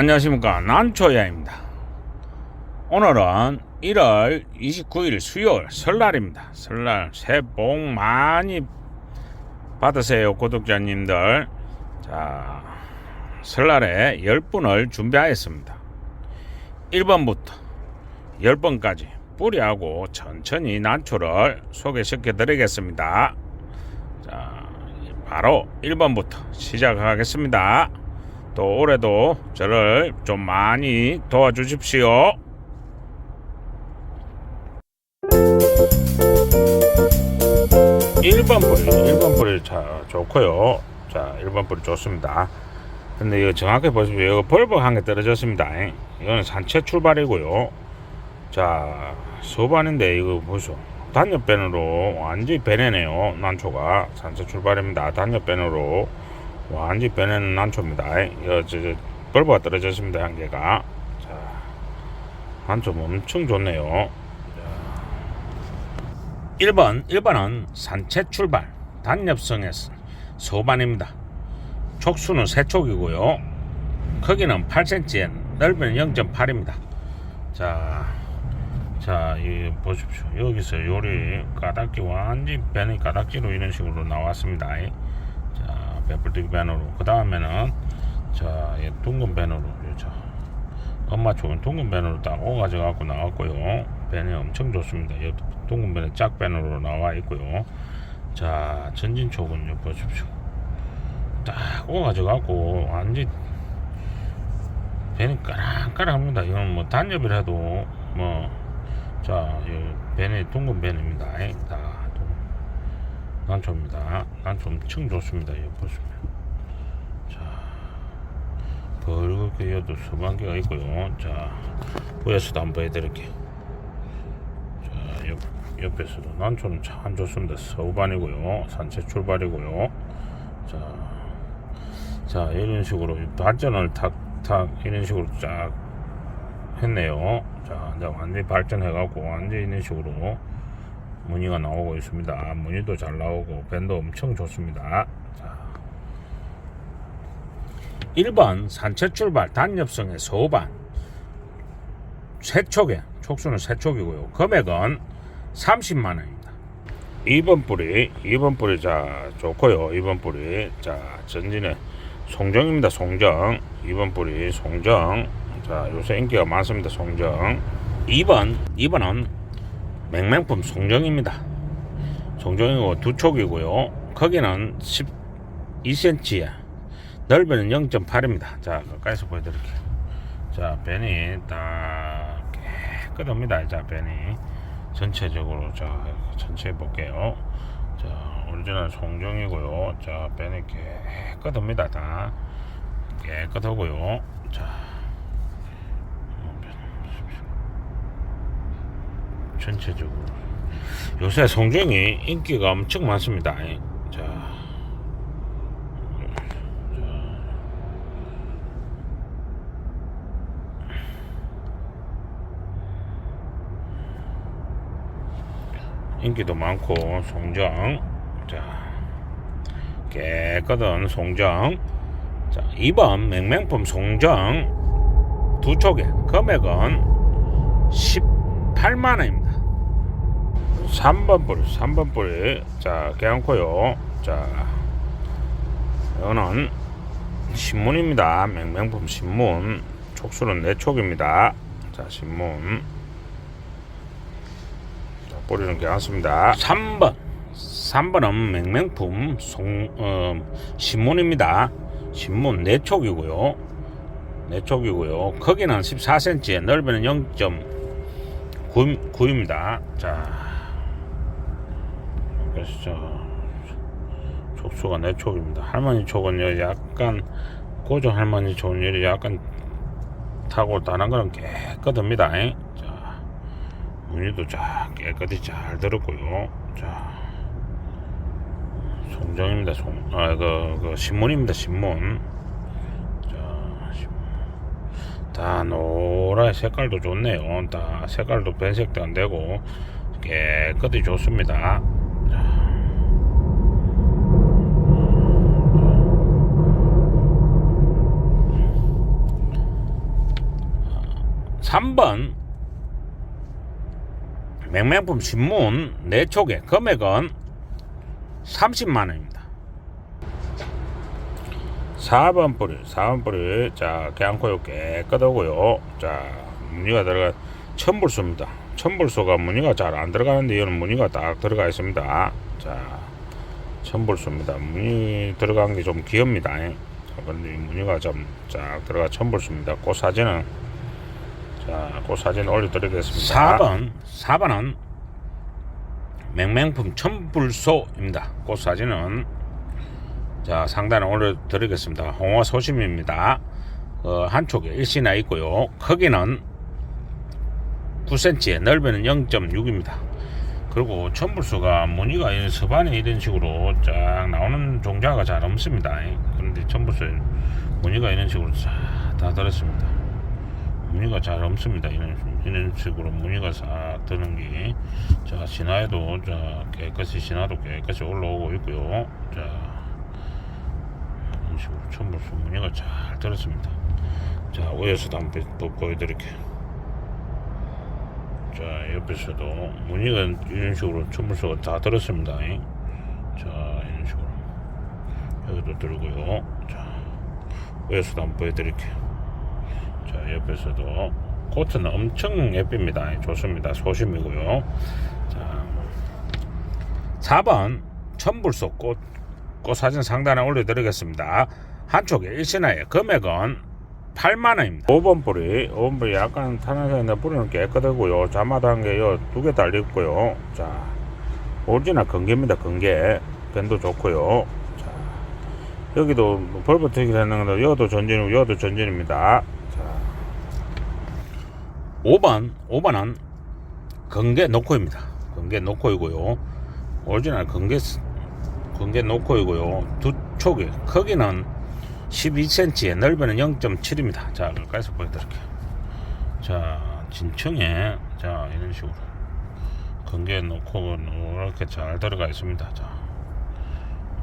안녕하십니까. 난초야입니다. 오늘은 1월 29일 수요일 설날입니다. 설날 새해 복 많이 받으세요 구독자님들. 자 설날에 10분을 준비하였습니다. 1번부터 10번까지 뿌리하고 천천히 난초를 소개시켜 드리겠습니다. 자 바로 1번부터 시작하겠습니다 또 올해도 저를 좀 많이 도와주십시오. 1번 뿌리, 1번 뿌리 자, 좋고요. 자, 1번 뿌리 좋습니다. 근데 이거 정확히 보시면 이거 벌벅 한 개 떨어졌습니다. 이거는 산채 출발이고요. 자, 소반인데 이거 보소. 단엽변으로 완전히 배내네요. 난초가 산채 출발입니다. 단엽변으로 완전히 변해는 난초입니다. 이거 저, 저 벌브가 떨어졌습니다. 한 개가. 자, 난초 엄청 좋네요. 자, 1번, 1번은 산채 출발 단엽성에서 소반입니다. 촉수는 세촉이고요. 크기는 8cm, 넓이는 0.8입니다. 자, 자, 이 보십시오. 여기서 요리 가닥지 완전히 배는 가닥지로 이런 식으로 나왔습니다. 자, 배불뚝 배너로. 그 다음에는 자, 이 둥근 배너로. 자, 엄마 쪽은 둥근 배너로 딱 오가져 갖고 나왔고요. 배는 엄청 좋습니다. 이 둥근 배는 짝 배너로 나와 있고요. 자, 전진 쪽은요 보십시오. 딱 오가져 갖고 완전 배는 까랑까랑합니다. 이건 뭐 단엽이라도 뭐 자, 이 배는 둥근 배입니다. 다 둥- 난초입니다. 난초 엄청 좋습니다. 여기 보시면. 자, 벌겋게 여도 서방개가 있고요. 자, 위에서도 한번 보여드릴게요. 자, 옆, 옆에서도 난초는 참 좋습니다. 서반이고요. 산채 출발이고요. 자, 자, 이런 식으로 발전을 탁, 탁, 이런 식으로 쫙 했네요. 자, 이제 완전히 발전해갖고 완전히 이런 식으로 무늬가 나오고 있습니다. 무늬도 잘 나오고 밴도 엄청 좋습니다. 자. 1번 산채 출발 단엽성의 소반 세촉에 촉수는 세촉이고요. 금액은 30만 원입니다. 2번 뿌리 2번 뿌리 자 좋고요. 2번 뿌리 자 전진의 송정입니다. 송정 2번 뿌리 송정 자 요새 인기가 많습니다. 송정 2번 2번은 맹맹품 송정입니다. 송정이고 두 촉이고요. 크기는 12cm에 넓이는 0.8입니다. 자 가까이서 보여드릴게요. 자 벤이 딱 깨끗합니다. 자 벤이 전체적으로 자 전체 볼게요. 자 오리지널 송정이고요. 자 벤이 깨끗합니다. 다 깨끗하고요. 자 전체적으로. 요새 송정이 인기가 엄청 많습니다. 자, 인기도 많고 송정. 자. 깨끗한 송정. 자 2번 맹맹품 송정. 두 촉에 금액은 18만원입니다 3번 뿌리 3번 뿌리 자 괜찮고요. 자 이거는 신문입니다. 맹맹품 신문. 촉수는 4촉입니다. 자 신문. 자, 뿌리는 괜찮습니다. 3번. 3번은 맹맹품 송, 어, 신문입니다. 신문 4촉이고요. 4촉이고요. 크기는 14cm 넓이는 0.9입니다. 자 그래서 저 촉수가 내 촉입니다. 할머니 촉은요 약간 고조 할머니 촉은 요 약간 타고 다른 거는 깨끗합니다. 잉? 자 무늬도 자 깨끗이 잘 들었고요. 자 송정입니다. 송, 아, 그, 그, 신문입니다. 신문. 다 노란 색깔도 좋네요. 다 색깔도 변색도 안 되고 깨끗이 좋습니다. 3번 맹맹품 신문 네 촉에 금액은 30만 원입니다. 4번 뿌리, 4번 뿌리, 자, 개안코요 깨끗하고요. 자, 무늬가 들어가, 천불소입니다. 천불소가 무늬가 잘 안 들어가는데, 이거는 무늬가 딱 들어가 있습니다. 자, 천불소입니다. 무늬 들어간 게 좀 귀엽니다. 자, 근데 이 무늬가 좀 쫙 들어가 천불소입니다. 그 사진은, 자, 그 사진 올려드리겠습니다. 4번, 4번은 맹맹품 천불소입니다. 그 사진은 자 상단에 올려드리겠습니다. 홍어 소심입니다. 어, 한쪽에 일시나 있고요. 크기는 9cm에 넓이는 0.6입니다. 그리고 천불소가 무늬가 이 서반에 이런 식으로 쫙 나오는 종자가 잘 없습니다. 그런데 천불소에 무늬가 이런 식으로 쫙 다 들었습니다. 무늬가 잘 없습니다. 이런, 이런 식으로 무늬가 싹 드는 게. 자, 신화에도 자, 깨끗이, 신화도 깨끗이 올라오고 있고요. 자, 이런 식으로 천불소 무늬가 잘 들었습니다. 자, 위에서도 한번 또 보여드릴게요. 자, 옆에서도 무늬가 이런 식으로 천불소가 다 들었습니다. 자, 이런 식으로. 여기도 들고요. 자, 위에서도 한번 보여드릴게요. 자 옆에서도 코트는 엄청 예쁩니다. 좋습니다. 소심이고요. 자 4번 천불소 꽃, 꽃 사진 상단에 올려드리겠습니다. 한쪽에 일신화의 금액은 8만원입니다. 5번 뿌리 5번 뿌리 약간 탄화되는데 뿌리는 깨끗하고요. 자마다한 게두 개 달려있고요. 자 오리지널 건개입니다 건개. 밴도 좋고요. 자 여기도 벌버트기를 했는데 여도 전진이고 여도 전진입니다 5번, 5번은 건개 노코입니다. 건개 노코이고요. 오리지널 건개, 건개 노코이고요. 두 촉이 크기는 12cm에 넓이는 0.7입니다. 자, 가까이서 보여드릴게요. 자, 진청에, 자, 이런 식으로. 건개 노코는 이렇게 잘 들어가 있습니다. 자,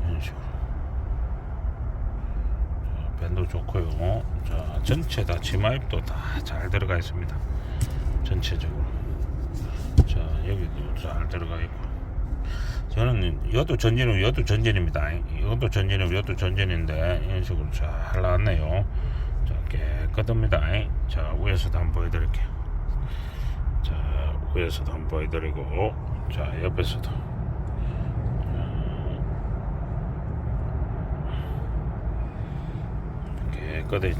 이런 식으로. 자, 밴도 좋고요. 자, 전체 다 치마입도 다 잘 들어가 있습니다. 전체적으로. 자 여기도 잘 들어가 있고. 저는 이것도 전진이고 이것도 전진입니다. 이것도 전진이고 이것도 전진인데 이런 식으로 잘 나왔네요. 자 깨끗합니다. 자 위에서도 한번 보여드릴게요. 자 위에서도 한번 보여드리고 자 옆에서도. 깨끗이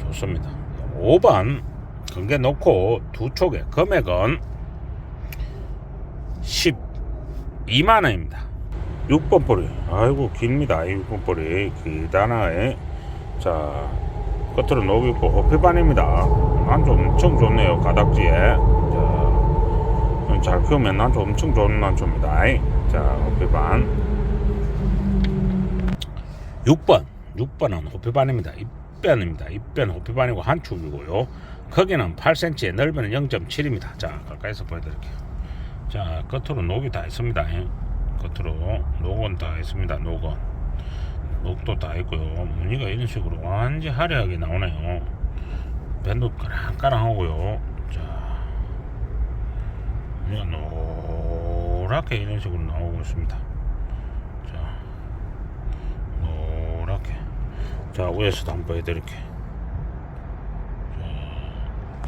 좋습니다. 5번 경계 놓고 두 촉에 금액은 12만 원입니다. 6번 뿌리. 아이고 깁니다. 6번 뿌리. 기다나에 자 끝으로 녹이 있고 호피반입니다. 난좀 엄청 좋네요. 가닥지에. 자, 잘 키우면 난좀 엄청 좋은 난초입니다. 자 호피반. 6번. 6번은 호피반입니다. 입변입니다. 입변 호피반이고 한 축이고요. 크기는 8cm에 넓이는 0.7입니다. 자 가까이서 보여드릴게요. 자 끝으로 녹이 다 있습니다. 끝으로 녹은 다 있습니다. 녹은 녹도 다 있고요. 무늬가 이런 식으로 완전 화려하게 나오네요. 밴도 까랑까랑하고요. 자 무늬가 노랗게 이런 식으로 나오고 있습니다. 자 노랗게 자 위에서도 한번 보여드릴게요.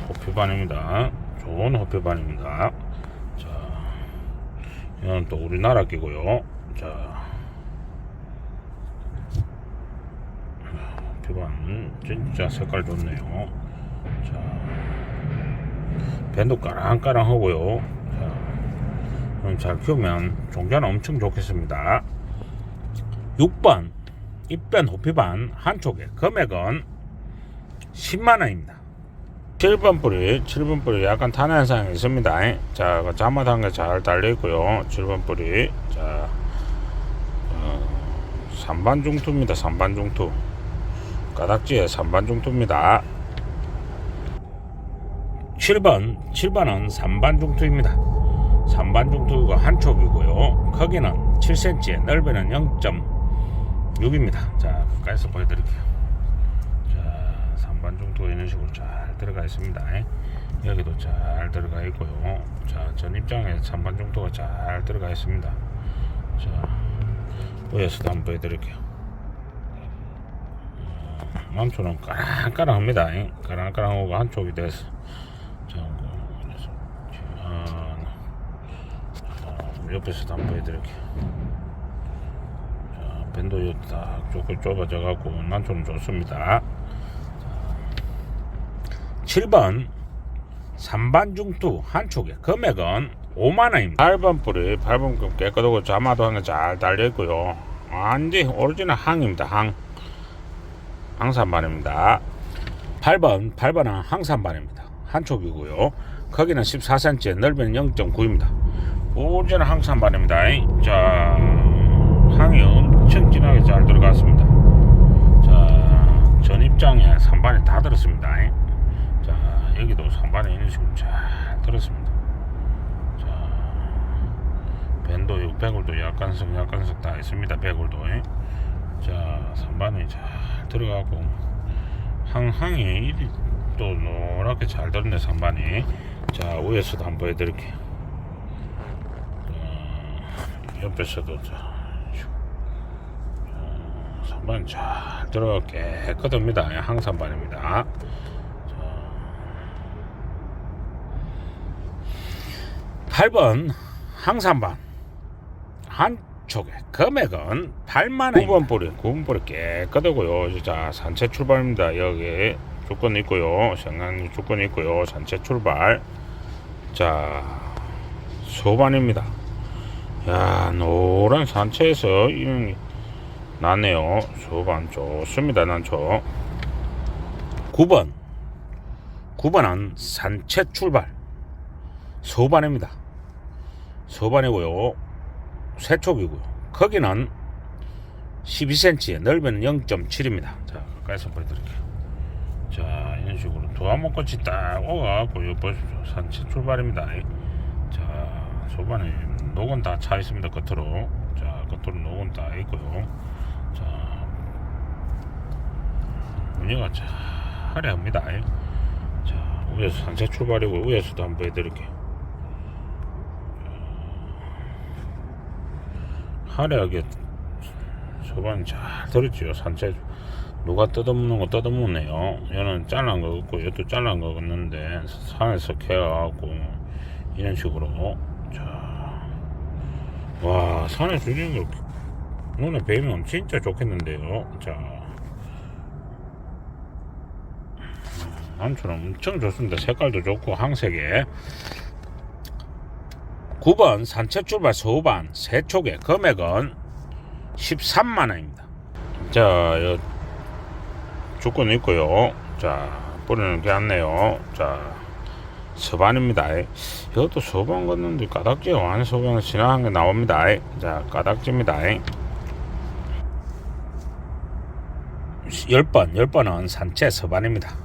호피반입니다. 좋은 호피반입니다. 자, 이건 또 우리나라 끼고요. 자, 호피반 진짜 색깔 좋네요. 자, 밴도 까랑까랑하고요. 자, 잘 키우면 종자는 엄청 좋겠습니다. 6번 입변 호피반 한쪽에 금액은 10만원입니다. 7번 뿌리, 7번 뿌리 약간 탄 현상이 있습니다. 자, 그 잘못한 게잘 달려 있고요. 7번 뿌리. 자, 어, 3반 중투입니다. 3반 중투. 가닥지에 3반 중투입니다. 7번, 7번은 3반 중투입니다. 3반 중투가 한 촉이고요. 크기는 7cm에 넓이는 0.6입니다. 자, 가까이서 보여드릴게요. 자, 3반 3반 정도 이런 식으로 잘 들어가 있습니다. 여기도 잘 들어가 있고요. 자, 전 입장에 3반 정도가 잘 들어가 있습니다. 자, 위에서도 한번 보여드릴게요. 한쪽은 까랑까랑합니다. 까랑까랑하고 한쪽이 돼서. 자, 뭐, 그래서, 자, 옆에서도 한번 보여드릴게요. 자, 밴도 딱 조금 좁아져 갖고 난초는 좋습니다. 7번 3반 중투 한쪽에 금액은 5만원입니다. 8번 뿌리 8번 급 깨끗하고 자마도 한게 잘 달려있고요. 완전 오리지널 항입니다 항. 항산반입니다. 8번 8번은 항산반입니다. 한쪽이고요. 크기는 14cm 넓이는 0.9입니다. 오리지널 항산반입니다. 자 항이 엄청 진하게 잘 들어갔습니다. 자 전입장에 3반이 다 들었습니다. 자 여기도 3반에 있는 식으로 잘 들었습니다. 자 밴도 600골도 약간석 약간석 다 있습니다 100골도. 자 3반이 잘 들어가고 항항이 또 노랗게 잘 들었네 3반이. 자 위에서도 한번 보여드릴게요. 자, 옆에서도 자 3반 잘 들어가 깨끗합니다. 항산반입니다 8번 항산반 한쪽에 금액은 8만 원 9번 뿌리 9번 뿌리 깨끗하고요. 자 산채 출발입니다. 여기 조건 있고요. 생강 조건 있고요. 산채 출발. 자 소반입니다. 야 노란 산채에서 이런 나네요. 소반 좋습니다 난초. 9번. 9번은 산채 출발. 소반입니다. 소반이고요. 세촉이고요. 크기는 12cm, 넓이는 0.7입니다. 자, 가까이서 보여드릴게요. 자, 이런 식으로 도화목꽃이 딱 오가갖고, 요 보십시오. 산채 출발입니다. 자, 소반에 녹은 다 차 있습니다. 겉으로. 자, 겉으로 녹은 다 있고요. 자, 무늬가 잘 화려합니다. 자, 위에서 산채 출발이고, 위에서도 한번 보여드릴게요. 화려하게 소반 잘 들었지요. 산채 누가 뜯어먹는 거 뜯어먹네요. 얘는 잘란 거 없고 얘도 잘란 거 없는데 산에서 캐가고 이런 식으로. 자와 산에서 이런 거 눈에 뵈면 진짜 좋겠는데요. 자 남처럼 엄청 좋습니다. 색깔도 좋고 항색에 9번 산책 출발 소반 세촉의 금액은 13만원입니다. 자, 요 조건 있고요. 자, 뿌리는 게 않네요. 자, 서반입니다. 이것도 서반 걷는데 까닥지가 완 서반은 지나간 게 나옵니다. 자, 까닥지입니다. 10번, 10번은 산채 서반입니다.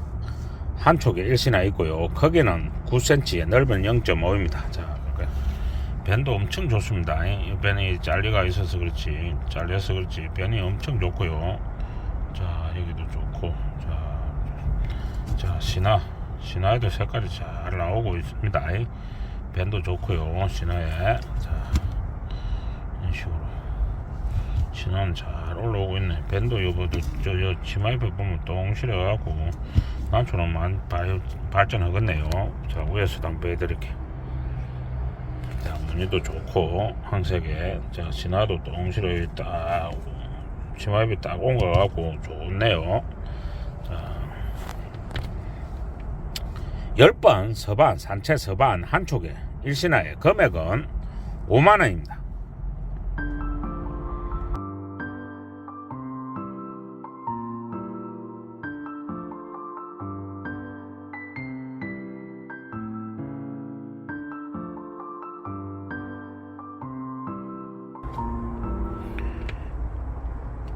한쪽에 일시나 있고요. 크기는 9cm, 넓이는 0.5입니다. 자, 밴도 엄청 좋습니다. 이 밴이 잘리가 있어서 그렇지 잘려서 그렇지 밴이 엄청 좋고요. 자 여기도 좋고 자, 자 신화 신화에도 색깔이 잘 나오고 있습니다. 밴도 좋고요. 신화에 자 이런 식으로 신화는 잘 올라오고 있네. 밴도 요거도 저요 치마 옆에 보면 똥실해 갖고 난처럼 많이 발전하겠네요. 자 위에서도 한번 보여드릴게요. 자, 무늬도 좋고 항색에 자 진화도 똥실에 딱 치마입이 딱 온 것 같고 좋네요. 자. 10번 서반 산채 서반 한쪽에 일신화의 금액은 5만원입니다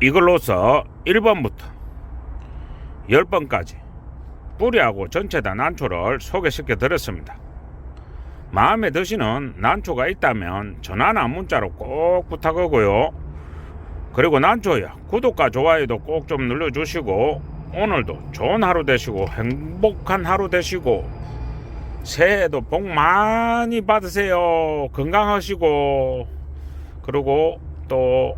이걸로서 1번부터 10번까지 뿌리하고 전체 다 난초를 소개시켜 드렸습니다. 마음에 드시는 난초가 있다면 전화나 문자로 꼭 부탁하고요. 그리고 난초야 구독과 좋아요도 꼭 좀 눌러주시고 오늘도 좋은 하루 되시고 행복한 하루 되시고 새해에도 복 많이 받으세요. 건강하시고 그리고 또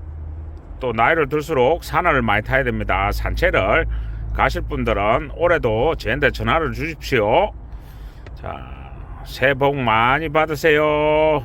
또 나이를 들수록 산을 많이 타야 됩니다. 산책을 가실 분들은 올해도 저한테 전화를 주십시오. 자, 새해 복 많이 받으세요.